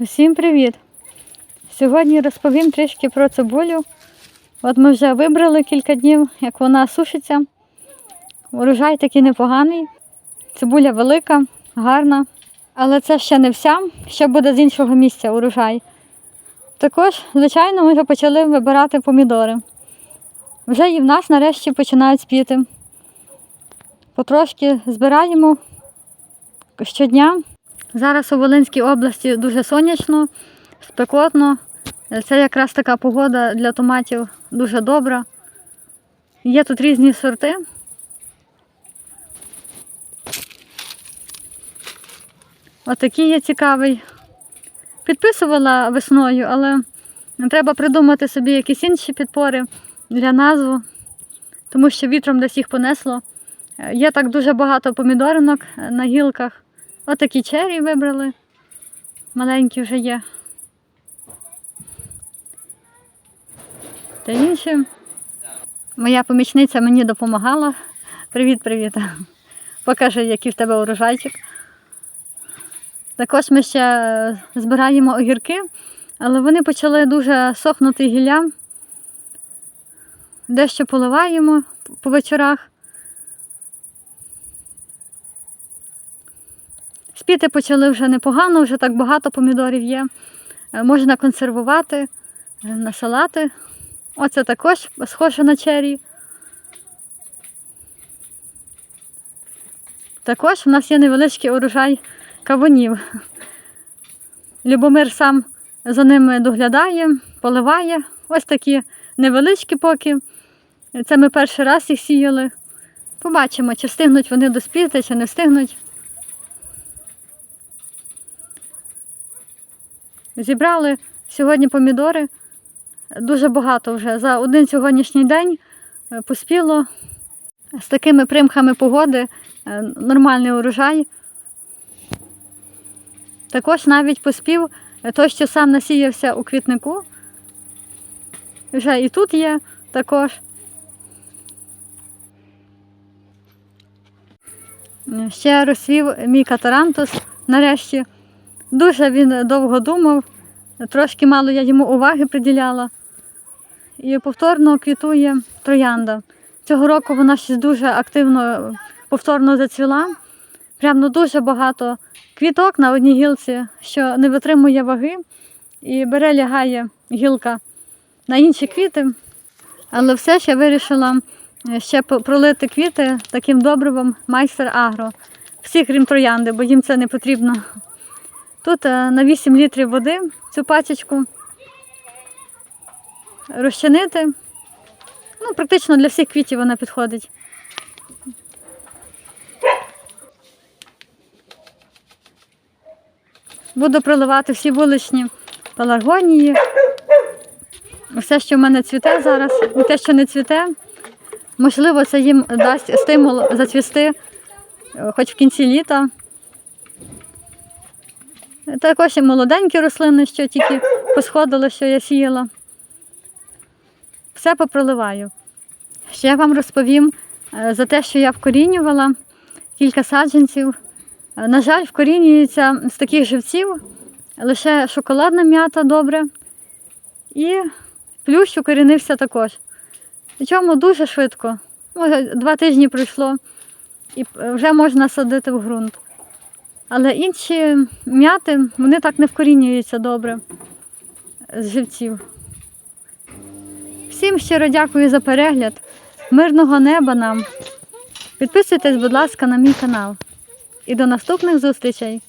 Всім привіт! Сьогодні розповім трішки про цибулю. От ми вже вибрали кілька днів, як вона сушиться. Урожай такий непоганий. Цибуля велика, гарна. Але це ще не вся, ще буде з іншого місця урожай. Також, звичайно, ми вже почали вибирати помідори. Вже і в нас нарешті починають спіти. Потрошки збираємо щодня. Зараз у Волинській області дуже сонячно, спекотно. Це якраз така погода для томатів дуже добра. Є тут різні сорти. Отакий є цікавий. Підписувала весною, але треба придумати собі якісь інші підпори для назви, тому що вітром десь їх понесло. Є так дуже багато помідоринок на гілках. Отакі чері вибрали. Маленькі вже є. Та інші. Моя помічниця мені допомагала. Привіт-привіт. Покажи, який в тебе урожайчик. Також ми ще збираємо огірки, але вони почали дуже сохнути гілля. Дещо поливаємо по вечорах. Спіти почали вже непогано, вже так багато помідорів є. Е, Можна консервувати е, на салати. Оце також схоже на чері. Також у нас є невеличкий урожай кавунів. Любомир сам за ними доглядає, поливає. Ось такі невеличкі поки. Це ми перший раз їх сіяли. Побачимо, чи встигнуть вони доспіти, чи не встигнуть. Зібрали сьогодні помідори. Дуже багато вже. За один сьогоднішній день е, поспіло. З такими примхами погоди е, нормальний урожай. Також навіть поспів е, той, що сам насіявся у квітнику. Вже і тут є також. Ще розсвів мій катарантус нарешті. Дуже він довго думав, трошки мало я йому уваги приділяла. І повторно квітує троянда. Цього року вона щось дуже активно повторно зацвіла. Прямо ну, дуже багато квіток на одній гілці, що не витримує ваги і бере, лягає гілка на інші квіти. Але все ще вирішила е, ще пролити квіти таким добривом майстер агро. Всі, крім троянди, бо їм це не потрібно. Тут е, на 8 літрів води цю пачечку розчинити. Ну, практично для всіх квітів вона підходить. Буду проливати всі вуличні пеларгонії. Все, що в мене цвіте зараз, і те, що не цвіте, можливо, це їм дасть стимул зацвісти е, хоч в кінці літа. Також і молоденькі рослини, що тільки посходили, що я сіяла. Все попроливаю. Ще вам розповім е, за те, що я вкорінювала кілька саджанців. Е, На жаль, вкорінюється з таких живців лише шоколадна м'ята добре. І плющ укорінився також. Причому дуже швидко. Може, два тижні пройшло і е, вже можна садити в ґрунт. Але інші м'яти, вони так не вкорінюються добре з живців. Всім щиро дякую за перегляд. Мирного неба нам. Підписуйтесь, будь ласка, на мій канал. І до наступних зустрічей!